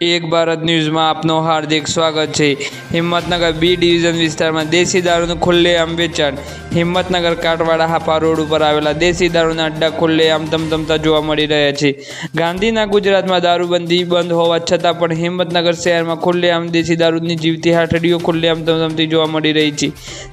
એક ભારત ન્યૂઝમાં આપનું હાર્દિક સ્વાગત છે. હિંમતનગર બી ડિવિઝન વિસ્તારમાં દેશી દારૂનું ખુલ્લેઆમ વેચાણ. હિંમતનગર કાટવાડા હાપા રોડ ઉપર આવેલા દેશી દારૂના અડ્ડા ખુલ્લે આમ ધમધમતા જોવા મળી રહ્યા છે. ગાંધીના ગુજરાતમાં દારૂબંધી બંધ હોવા છતાં પણ હિંમતનગર શહેરમાં ખુલ્લે આમ દેશી દારૂની જીવતી હાથડીઓ ખુલ્લે આમ ધમધમતી જોવા મળી રહી છે.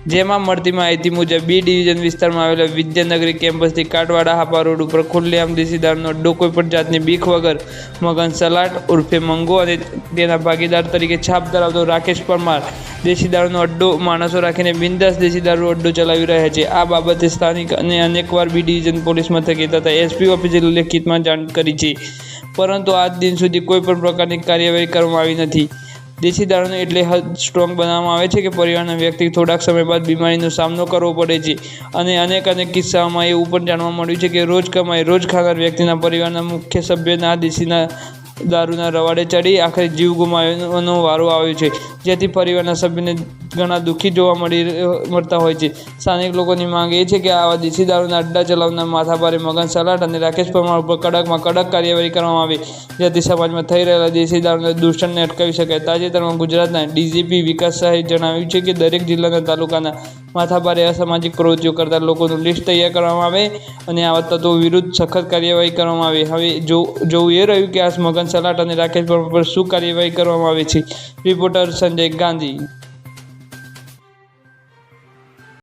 જેમાં મળતી માહિતી મુજબ બી ડિવિઝન વિસ્તારમાં આવેલા વિદ્યાનગરી કેમ્પસથી કાટવાડા હાપા રોડ ઉપર ખુલ્લે આમ દેશી દારૂનો અડ્ડો કોઈ પણ જાતની બીખ વગર મગન સલાટ, ઉર્ફે મંગો અને તેના ભાગીદાર તરીકે છાપ ધરાવતો રાકેશ પરમાર દેશી દારૂનો અડ્ડો માણસો રાખીને બિંદાસ દેશી દારૂ અડ્ડો ચલાવી રહ્યા છે આ બાબતે સ્થાનિક અને અનેકવાર બી ડિવિઝન પોલીસ મથકે તથા એસપી ઓફિસે લેખિતમાં જાણ કરી છે. પરંતુ આજ દિન સુધી કોઈ પણ પ્રકારની કાર્યવાહી કરવામાં આવી નથી. દેશી દારૂને એટલે હદ સ્ટ્રોંગ બનાવવામાં આવે છે કે પરિવારના વ્યક્તિ થોડાક સમય બાદ બીમારીનો સામનો કરવો પડે છે. અને અનેક અનેક કિસ્સાઓમાં એવું પણ જાણવા મળ્યું છે કે રોજ કમાઈ રોજ ખાનાર વ્યક્તિના પરિવારના મુખ્ય સભ્યના દેશીના દારૂના રવાડે ચડી આખરે જીવ ગુમાવવાનો વારો આવ્યો છે. જેથી પરિવારના સભ્યને ઘણા દુઃખી જોવા મળી મળતા હોય છે. સ્થાનિક લોકોની માંગ એ છે કે આવા દેશી દારૂના અડ્ડા ચલાવનાર માથાભારે મગન સલાટ અને રાકેશ પરમાર ઉપર કડકમાં કડક કાર્યવાહી કરવામાં આવે, જેથી સમાજમાં થઈ રહેલા દેશી દારૂના દૂષણને અટકાવી શકાય. તાજેતરમાં ગુજરાતના ડીજીપી વિકાસ શાહે જણાવ્યું છે કે દરેક જિલ્લાના તાલુકાના માથાભારે અસામાજિક પ્રવૃત્તિઓ કરતા લોકોનું લિસ્ટ તૈયાર કરવામાં આવે અને આવા તત્વો વિરુદ્ધ સખત કાર્યવાહી કરવામાં આવે. હવે જો, જોવું એ રહ્યું કે આ મગન સલાટ અને રાકેશ પર શું કાર્યવાહી કરવામાં આવે છે? રિપોર્ટર સંજય ગાંધી.